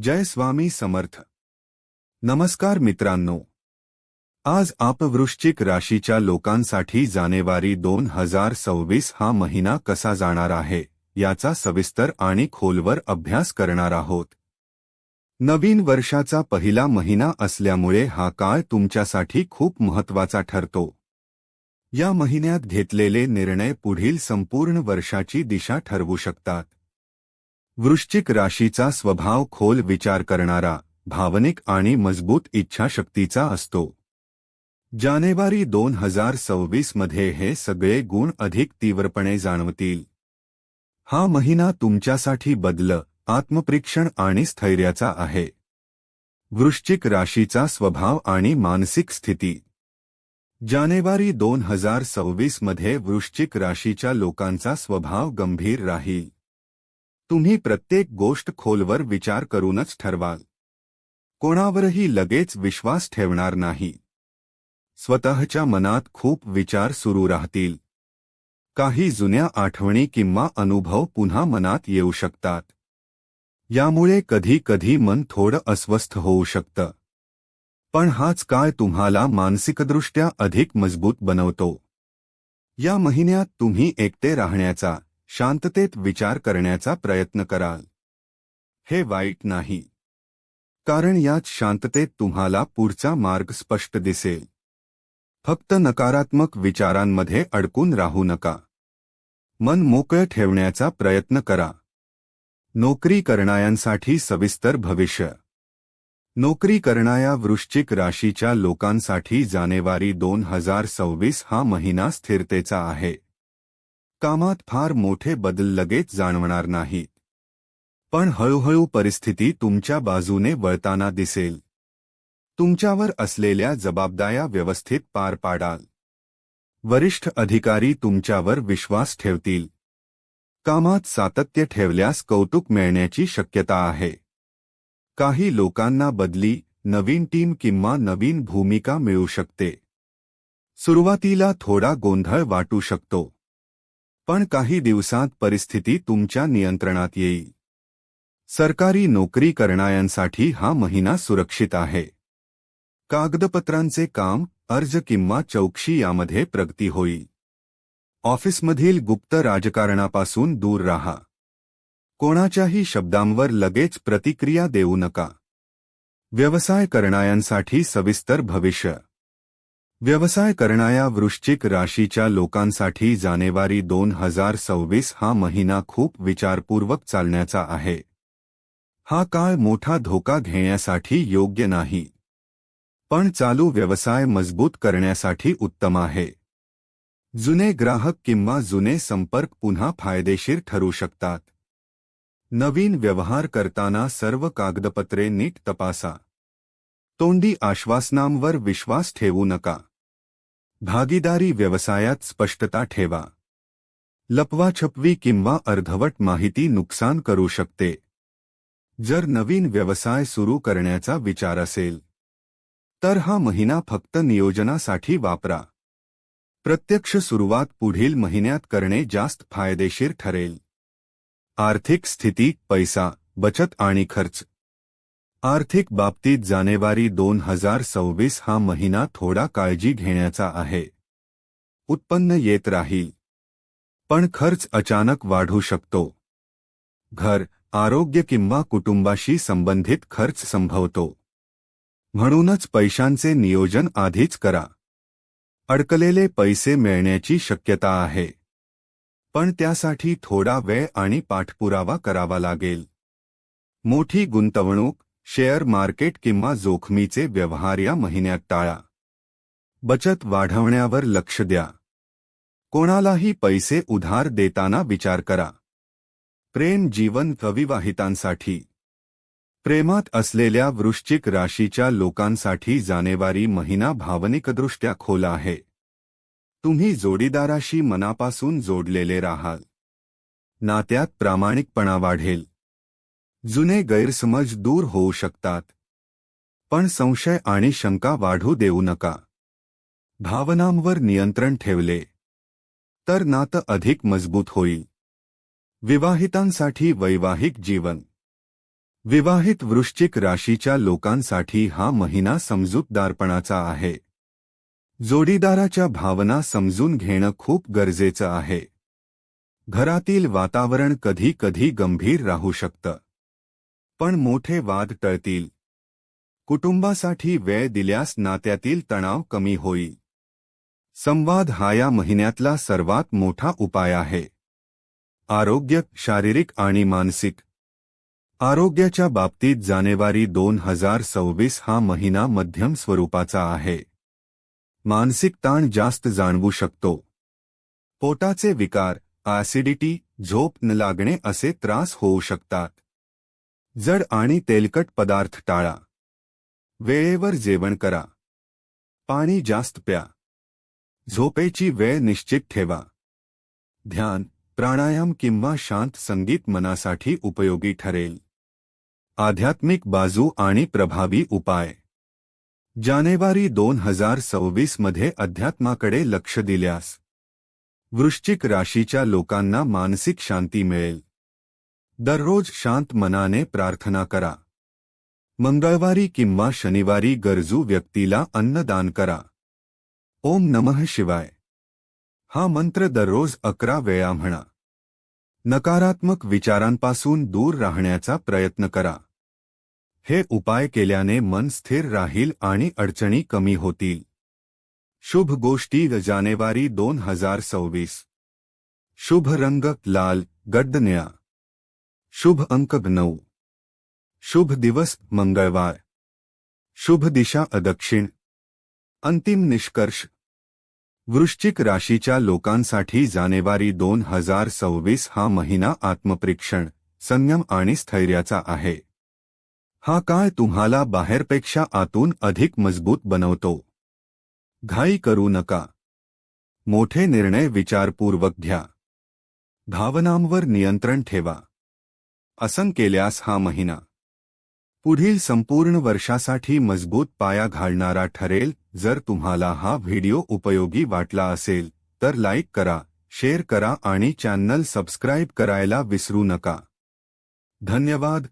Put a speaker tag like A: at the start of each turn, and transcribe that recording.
A: जय स्वामी समर्थ. नमस्कार मित्रांनो. आज आप वृश्चिक राशीच्या लोकांसाठी जानेवारी दोन हजार सव्वीस हा महिना कसा जाणार आहे याचा सविस्तर आणि खोलवर अभ्यास करणार आहोत. नवीन वर्षाचा पहिला महिना असल्यामुळे हा काळ तुमच्यासाठी खूप महत्त्वाचा ठरतो. या महिन्यात घेतलेले निर्णय पुढील संपूर्ण वर्षाची दिशा ठरवू शकतात. वृश्चिक राशीचा स्वभाव खोल विचार करणारा भावनिक आणि मजबूत इच्छाशक्तीचा असतो. जानेवारी दोन हजार सव्वीसमध्ये हे सगळे गुण अधिक तीव्रपणे जाणवतील. हा महिना तुमच्यासाठी बदल आत्मपरीक्षण आणि स्थैर्याचा आहे. वृश्चिक राशीचा स्वभाव आणि मानसिक स्थिती. जानेवारी दोन हजार सव्वीसमध्ये वृश्चिक राशीच्या लोकांचा स्वभाव गंभीर राहील. तुम्ही प्रत्येक गोष्ट खोलवर विचार करूनच ठरवाल. कोणावरही लगेच विश्वास ठेवणार नाही. स्वतःच्या मनात खूप विचार सुरू राहतील. काही जुन्या आठवणी किंवा अनुभव पुन्हा मनात येऊ शकतात. यामुळे कधी कधी मन थोडं अस्वस्थ होऊ शकतं. पण हाच काळ तुम्हाला मानसिकदृष्ट्या अधिक मजबूत बनवतो? या महिन्यात तुम्ही एकटे राहण्याचा शांततेत विचार करण्याचा प्रयत्न कराल. हे वाईट नाही. कारण याच शांततेत तुम्हाला पुढचा मार्ग स्पष्ट दिसेल. फक्त नकारात्मक विचारांमध्ये अडकून राहू नका. मन मोकळं ठेवण्याचा प्रयत्न करा. नोकरी करणाऱ्यांसाठी सविस्तर भविष्य. नोकरी करणाऱ्या वृश्चिक राशीच्या लोकांसाठी जानेवारी दोन हजार सव्वीस हा महिना स्थिरतेचा आहे. कामात फार मोठे बदल लगेच जाणवणार नाहीत. पण हळूहळू परिस्थिती तुमच्या बाजूने वळताना दिसेल. तुमच्यावर असलेल्या जबाबदाऱ्या व्यवस्थित पार पाडाल. वरिष्ठ अधिकारी तुमच्यावर विश्वास ठेवतील. कामात सातत्य ठेवल्यास कौतुक मिळण्याची शक्यता आहे. काही लोकांना बदली नवीन टीम किंवा नवीन भूमिका मिळू शकते. सुरुवातीला थोडा गोंधळ वाटू शकतो. पण काही दिवसांत परिस्थिती तुमच्या नियंत्रणात येईल. सरकारी नोकरी करणाऱ्यांसाठी हा महिना सुरक्षित आहे. कागदपत्रांचे काम, अर्ज़ किंवा चौकशी यामध्ये प्रगती होईल. गुप्त राजकारणापासून दूर राहा. कोणाच्याही शब्दांवर लगेच प्रतिक्रिया देऊ नका. व्यवसाय करणाऱ्यांसाठी सविस्तर भविष्य. व्यवसाय करणाऱ्या वृश्चिक राशीच्या लोकांसाठी जानेवारी दोन हजार सव्वीस हा महिना खूप विचारपूर्वक चालण्याचा आहे. हा काळ मोठा धोका घेण्यासाठी योग्य नाही. पण चालू व्यवसाय मजबूत करण्यासाठी उत्तम आहे. जुने ग्राहक किंवा जुने संपर्क पुन्हा फायदेशीर ठरू शकतात. नवीन व्यवहार करताना सर्व कागदपत्रे नीट तपासा. तोंडी आश्वासनांवर विश्वास ठेवू नका. भागीदारी व्यवसायात स्पष्टता ठेवा. लपवाछपवी किंवा अर्धवट माहिती नुकसान करू शकते. जर नवीन व्यवसाय सुरू करण्याचा विचार असेल तर हा महिना फक्त नियोजनासाठी वापरा. प्रत्यक्ष सुरुवात पुढील महिन्यात करणे जास्त फायदेशीर ठरेल. आर्थिक स्थिती पैसा बचत आणि खर्च आर्थिक बाबतीत जानेवारी दोन हजार सव्वीस हा महिना थोडा काळजी घेण्याचा आहे. उत्पन्न येत राहील. पण खर्च अचानक वाढू शकतो. घर आरोग्य किंवा कुटुंबाशी संबंधित खर्च संभवतो. म्हणूनच पैशांचे नियोजन आधीच करा. अडकलेले पैसे मिळण्याची शक्यता आहे. पण त्यासाठी थोडा वेळ आणि पाठपुरावा करावा लागेल. मोठी गुंतवणूक शेअर मार्केट किंवा जोखमीचे व्यवहार या महिन्यात टाळा. बचत वाढवण्यावर लक्ष द्या. कोणालाही पैसे उधार देताना विचार करा. प्रेम जीवन अविवाहितांसाठी. प्रेमात असलेल्या वृश्चिक राशीच्या लोकांसाठी जानेवारी महिना भावनिकदृष्ट्या खोल आहे. तुम्ही जोडीदाराशी मनापासून जोडलेले राहाल. नात्यात प्रामाणिकपणा वाढेल. जुने गैरसमज दूर होऊ शकतात. पण संशय आणि शंका वाढू देऊ नका. भावनांवर नियंत्रण ठेवले. तर नातं अधिक मजबूत होईल. विवाहितांसाठी वैवाहिक जीवन. विवाहित वृश्चिक राशीच्या लोकांसाठी हा महिना समजूतदारपणाचा आहे. जोडीदाराच्या भावना समजून घेणं खूप गरजेचं आहे. घरातील वातावरण कधी कधी गंभीर राहू शकतं. पण मोठे वाद टळतील. कुटुंबासाठी वेळ दिल्यास नात्यातील तणाव कमी होईल. संवाद हा या महिन्यातला सर्वात मोठा उपाय आहे. आरोग्य शारीरिक आणि मानसिक. आरोग्याच्या बाबतीत जानेवारी दोन हजार सव्वीस हा महिना मध्यम स्वरूपाचा आहे. मानसिक ताण जास्त जाणवू शकतो. पोटाचे विकार ऍसिडिटी झोप न लागणे असे त्रास होऊ शकतात. जड आणि तेलकट पदार्थ टाळा. वेळेवर जेवण करा. पाणी जास्त प्या. झोपेची वेळ निश्चित ठेवा. ध्यान प्राणायाम किंवा शांत संगीत मनासाठी उपयोगी ठरेल. आध्यात्मिक बाजू आणि प्रभावी उपाय. जानेवारी दोन हजार सव्वीसमध्ये अध्यात्माकडे लक्ष दिल्यास वृश्चिक राशीच्या लोकांना मानसिक शांती मिळेल. दररोज शांत मनाने प्रार्थना करा। मंगळवारी किंवा शनिवारी गरजू व्यक्तीला अन्नदान करा. ओम नमः शिवाय. हा मंत्र दररोज अकरा वेळा म्हणा. नकारात्मक विचारांपासून दूर राहण्याचा प्रयत्न करा. हे उपाय केल्याने मन स्थिर राहील आणि अडचणी कमी होतील. शुभ गोष्टी जानेवारी दोन हज़ार सव्वीस. शुभ रंग लाल गड्ड निळा. शुभ अंक नऊ. शुभ दिवस मंगळवार. शुभ दिशा अदक्षिण. अंतिम निष्कर्ष. वृश्चिक राशीच्या लोकांसाठी जानेवारी दोन हजार सव्वीस हा महिना आत्मप्रेक्षण संयम आणि स्थैर्याचा आहे. हा काळ तुम्हाला बाहेरपेक्षा आतून अधिक मजबूत बनवतो. घाई करू नका. मोठे निर्णय विचारपूर्वक घ्या. भावनांवर नियंत्रण ठेवा. असं केल्यास हा महिना. पुढील संपूर्ण वर्षासाठी मजबूत पाया घालणारा ठरेल जर तुम्हाला हा व्हिडिओ उपयोगी वाटला असेल तर लाईक करा शेअर करा आणि चॅनल सबस्क्राईब करायला विसरू नका. धन्यवाद.